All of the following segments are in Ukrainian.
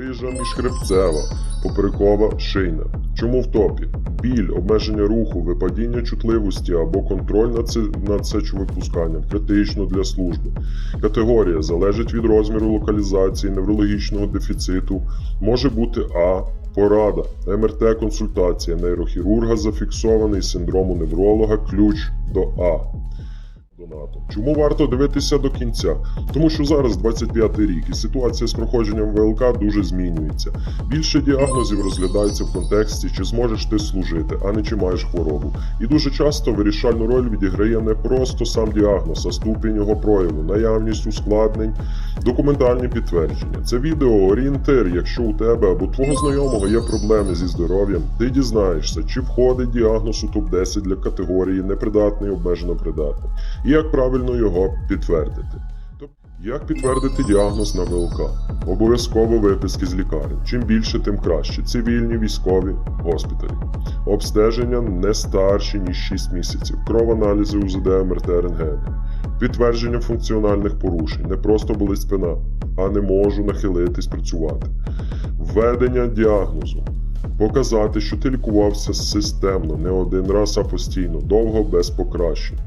Грижа міжхребцева, поперекова, шийна. Чому в топі? Біль, обмеження руху, випадіння чутливості або контроль над, це, над сечовипусканням критично для служби. Категорія залежить від розміру локалізації неврологічного дефіциту. Може бути А. Порада, МРТ-консультація нейрохірурга зафіксований синдрому невролога ключ до А. Донатом. Чому варто дивитися до кінця? Тому що зараз 25-й рік і ситуація з проходженням ВЛК дуже змінюється. Більше діагнозів розглядається в контексті, чи зможеш ти служити, а не чи маєш хворобу. І дуже часто вирішальну роль відіграє не просто сам діагноз, а ступінь його прояву, наявність ускладнень, документальні підтвердження. Це відео орієнтир, якщо у тебе або твого знайомого є проблеми зі здоров'ям, ти дізнаєшся, чи входить діагноз у топ-10 для категорії непридатний, обмежено придатний, і як правильно його підтвердити. Як підтвердити діагноз на ВЛК? Обов'язково виписки з лікарень. Чим більше, тим краще. Цивільні, військові, госпіталі. Обстеження не старші, ніж 6 місяців. Кров-аналізи УЗД, МРТ, рентген. Підтвердження функціональних порушень. Не просто болить спина, а не можу нахилитись працювати. Введення діагнозу. Показати, що ти лікувався системно, не один раз, а постійно, довго без покращень.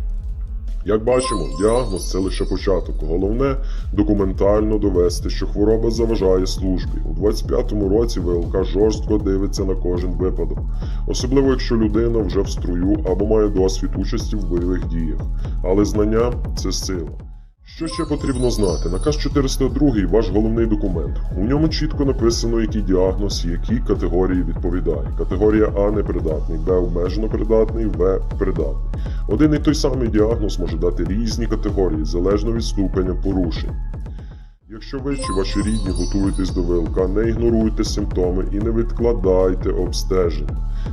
Як бачимо, діагноз це лише початок. Головне документально довести, що хвороба заважає службі. У 25-му році ВЛК жорстко дивиться на кожен випадок, особливо якщо людина вже в струю або має досвід участі в бойових діях. Але знання це сила. Що ще потрібно знати? Наказ 402 ваш головний документ. У ньому чітко написано, який діагноз, які категорії відповідає. Категорія А непридатний, Б обмежено придатний, В придатний. Один і той самий діагноз може дати різні категорії, залежно від ступеня порушень. Якщо ви чи ваші рідні готуєтесь до ВЛК, не ігноруйте симптоми і не відкладайте обстежень.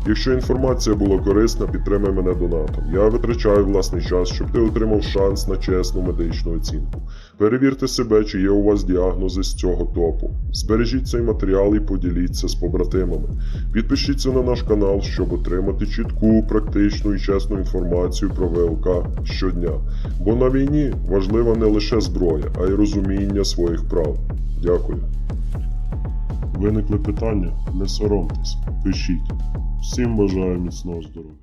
Якщо інформація була корисна, підтримай мене донатом. Я витрачаю власний час, щоб ти отримав шанс на чесну медичну оцінку. Перевірте себе, чи є у вас діагнози з цього топу. Збережіть цей матеріал і поділіться з побратимами. Підпишіться на наш канал, щоб отримати чітку, практичну і чесну інформацію про ВЛК щодня. Бо на війні важлива не лише зброя, а й розуміння своїх прав. Дякую. Виникли питання? Не соромтесь, пишіть. Всім бажаю міцного здоров'я.